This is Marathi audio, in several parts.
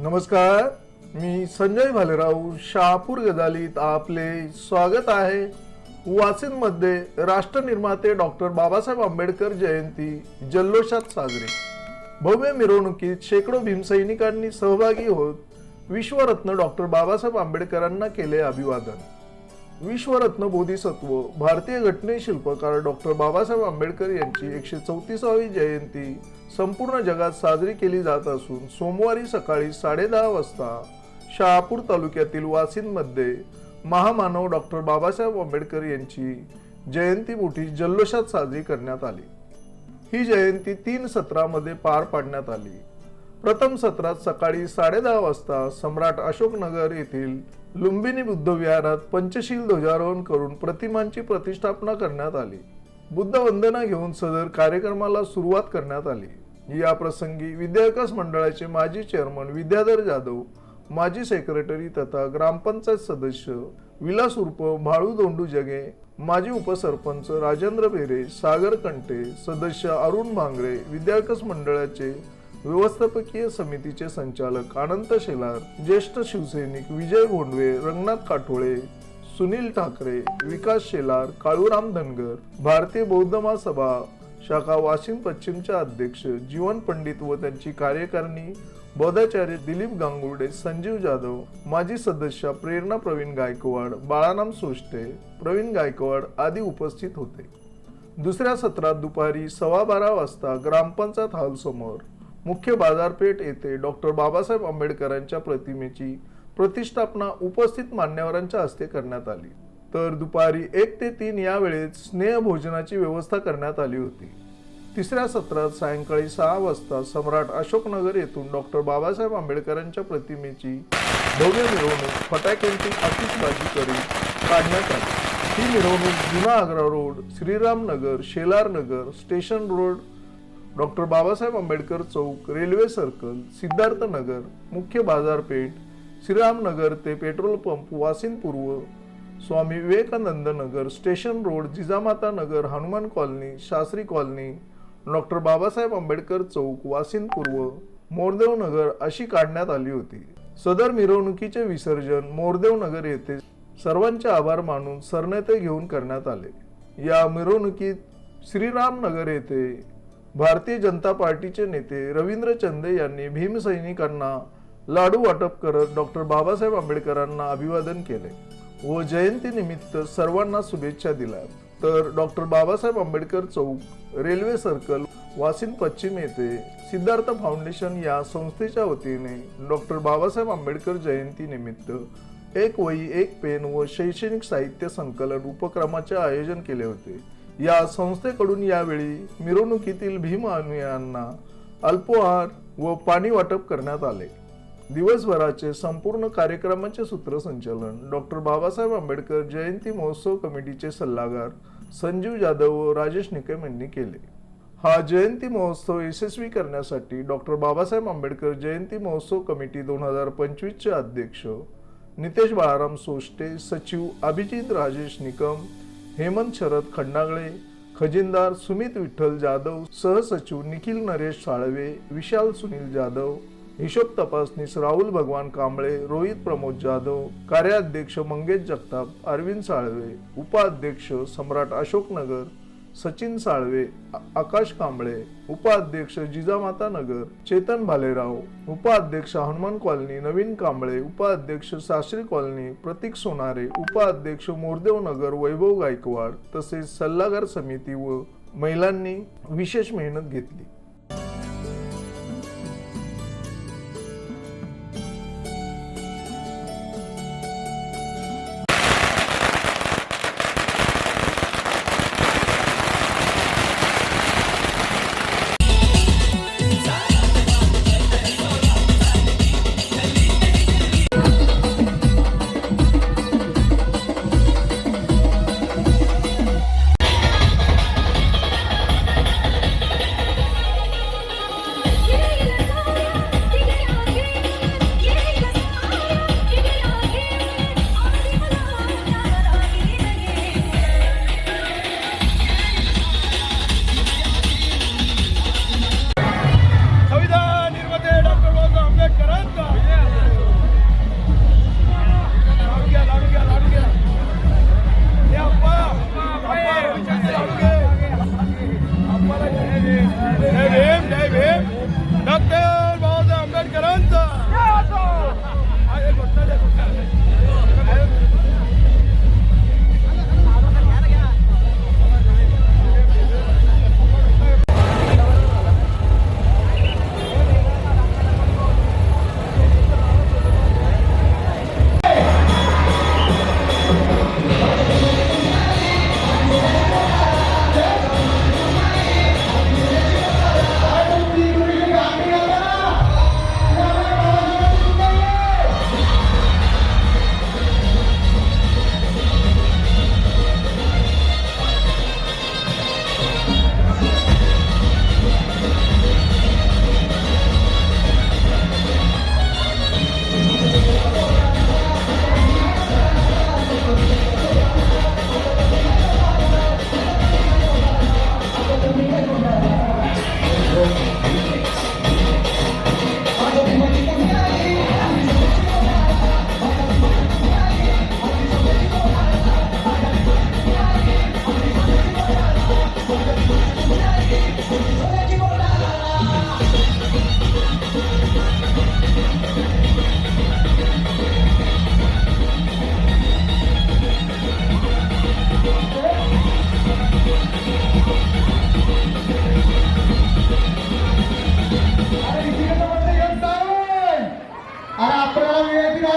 नमस्कार मी संजय भालेराव शहापूर गदालीत आपले स्वागत आहे. वासिनमध्ये राष्ट्रनिर्माते डॉक्टर बाबासाहेब आंबेडकर जयंती जल्लोषात साजरी. भव्य मिरवणुकीत शेकडो भीमसैनिकांनी सहभागी होत विश्वरत्न डॉक्टर बाबासाहेब आंबेडकरांना केले अभिवादन. विश्वरत्न बोधिसत्व भारतीय घटने शिल्पकार डॉक्टर बाबासाहेब आंबेडकर यांची एकशे चौतीसावी जयंती संपूर्ण जगात साजरी केली जात असून सोमवारी सकाळी साडेदहा वाजता शहापूर तालुक्यातील वासिंदमध्ये महामानव डॉक्टर बाबासाहेब आंबेडकर यांची जयंती मोठी जल्लोषात साजरी करण्यात आली. ही जयंती तीन सत्रामध्ये पार पाडण्यात आली. प्रथम सत्रात सकाळी साडेदहा वाजता सम्राट अशोकनगर येथील लुंबिनी बुद्ध विहारात पंचशील ध्वजारोहण करून प्रतिमांची प्रतिष्ठापना करण्यात आली. बुद्ध वंदना घेऊन सदर कार्यक्रमाला सुरुवात करण्यात आली. या प्रसंगी विद्याविकास मंडळाचे माजी चेअरमन विद्याधर जाधव माजी सेक्रेटरी तथा ग्रामपंचायत सदस्य विलास उर्फ भाळू दोंडू जगे माजी उपसरपंच राजेंद्र बेरे सागर कंटे सदस्य अरुण भांगरे विद्याविकास मंडळाचे व्यवस्थापकीय समितीचे संचालक अनंत शेलार ज्येष्ठ शिवसैनिक विजय भोंडवे रंगनाथ काठोळे सुनील ठाकरे विकास शेलार काळूराम धनगर भारतीय बौद्ध महासभा शाखा वाशिम पश्चिमचे अध्यक्ष जीवन पंडित व त्यांची कार्यकारिणी बौद्धाचार्य दिलीप गांगुर्डे संजीव जाधव माजी सदस्य प्रेरणा प्रवीण गायकवाड बाळाराम सोष्टे प्रवीण गायकवाड आदी उपस्थित होते. दुसऱ्या सत्रात दुपारी सव्वा बारा वाजता ग्रामपंचायत हॉल समोर मुख्य बाजारपेठ येथे डॉक्टर बाबासाहेब आंबेडकरांच्या प्रतिमेची प्रतिष्ठापना उपस्थित मान्यवरांच्या हस्ते करण्यात आली. तर दुपारी एक ते तीन या वेळेत स्नेह भोजनाची व्यवस्था करण्यात आली होती. तिसऱ्या सत्रात सायंकाळी सहा वाजता सम्राट अशोकनगर येथून डॉक्टर बाबासाहेब आंबेडकरांच्या प्रतिमेची भव्य मिरवणूक फटाक्यांची आतिषबाजी करीत काढण्यात आली. ही मिरवणूक जुना Agra road Shriramnagar Shelar Nagar station road doctor Babasaheb Ambedkar Chowk railway circle Siddharthnagar मुख्य बाजारपेठ श्रीरामनगर ते पेट्रोल पंप वासिन पूर्व Swami Vivekanand Nagar station road Jijamata Nagar Hanuman colony Shastri colony doctor Babasaheb Ambedkar Chowk Vasind पूर्व मोरदेव नगर अशी काढण्यात आली होती. सदर मिरवणुकीचे विसर्जन मोरदेव नगर येथे सर्वांचे आभार मानून सरनेते घेऊन करण्यात आले. या मिरवणुकीत श्रीरामनगर येथे भारतीय जनता पार्टीचे नेते रवींद्र चंदे यांनी भीमसैनिकांना लाडू वाटप करत डॉक्टर बाबासाहेब आंबेडकरांना अभिवादन केले. व जयंतीनिमित्त सर्वांना शुभेच्छा दिल्या. तर doctor Babasaheb Ambedkar Chowk railway circle Vasind पश्चिम येथे सिद्धार्थ फाउंडेशन या संस्थेच्या वतीने डॉक्टर बाबासाहेब आंबेडकर जयंतीनिमित्त एक वही एक पेन व शैक्षणिक साहित्य संकलन उपक्रमाचे आयोजन केले होते. या संस्थेकडून यावेळी मिरवणुकीतील भीम अनुयांना अल्पोहार व पाणी वाटप करण्यात आले. दिवसभराचे संपूर्ण कार्यक्रमाचे सूत्रसंचालन डॉक्टर बाबासाहेब आंबेडकर जयंती महोत्सव कमिटीचे सल्लागार संजीव जाधव व राजेश निकम यांनी केले. हा जयंती महोत्सव यशस्वी करण्यासाठी डॉक्टर बाबासाहेब आंबेडकर जयंती महोत्सव कमिटी दोन हजार पंचवीसचे अध्यक्ष नितेश बाळाराम सोष्टे सचिव अभिजित राजेश निकम हेमंत शरद खंडागळे खजिनदार सुमित विठ्ठल जाधव सहसचिव निखिल नरेश साळवे विशाल सुनील जाधव हिशोब तपासनीस राहुल भगवान कांबळे रोहित प्रमोद जाधव कार्याध्यक्ष मंगेश जगताप अरविंद साळवे उपाध्यक्ष सम्राट अशोक नगर सचिन साळवे आकाश कांबळे उपाध्यक्ष जिजामाता नगर चेतन भालेराव उपाध्यक्ष हनुमान कॉलनी नवीन कांबळे उपाध्यक्ष साश्री कॉलनी प्रतीक सोनारे उपाध्यक्ष मोरदेव नगर वैभव गायकवाड तसेच सल्लागार समिती व महिलांनी विशेष मेहनत घेतली.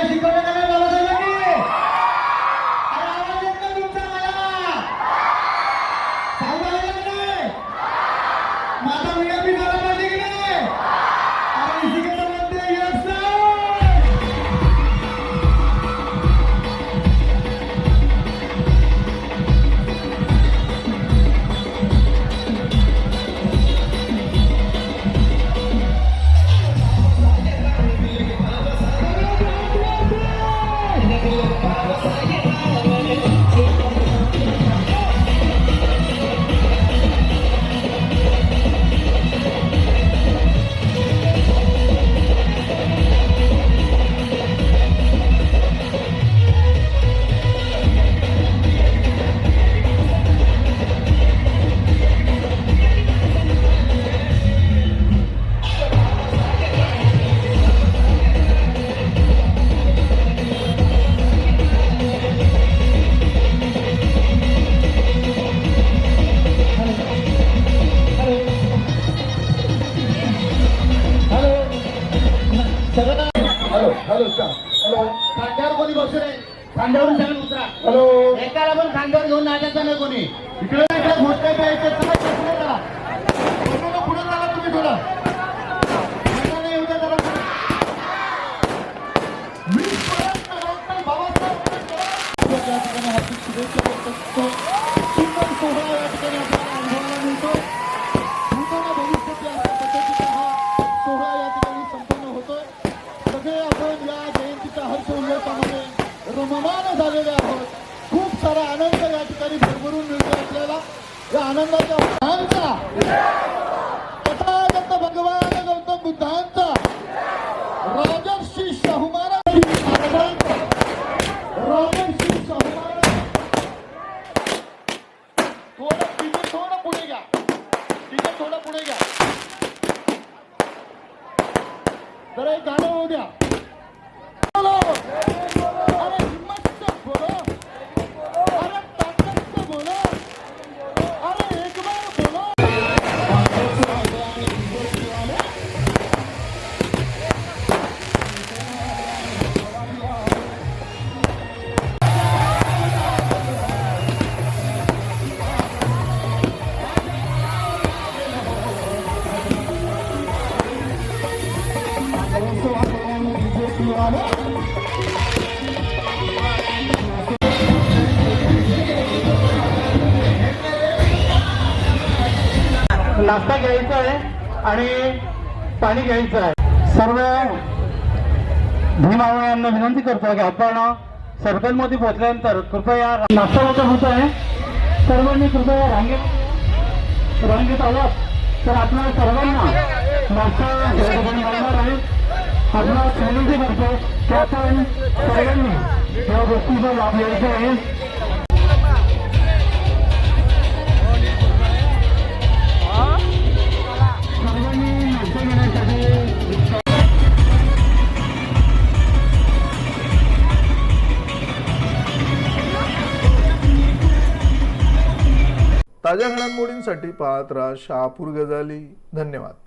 শিক্ষক हॅलो. एकाला पण खांद्यावर घेऊन नाचायचं नाही कोणी. इकडे इकडे घोटका प्यायचं पुढे तुम्ही थोडं. बाबासाहेब. só uma. नाश्ता घ्यायचा आहे आणि पाणी घ्यायचं आहे. सर्व भीमावळ्यांना विनंती करतो की आपण सर्कलमध्ये पोहोचल्यानंतर कृपया नाश्ता होता होत आहे. सर्वांनी कृपया रांगेत रांगेत आलात. तर आपल्या सर्वांना नाश्ता या ठिकाणी मिळणार आहे आपला विनंती करतो की आपण सर्वांनी या गोष्टीचा लाभ घ्यायचा आहे. ताज्या घडामोडींसाठी पाहत राहा शहापूर गजाली. धन्यवाद.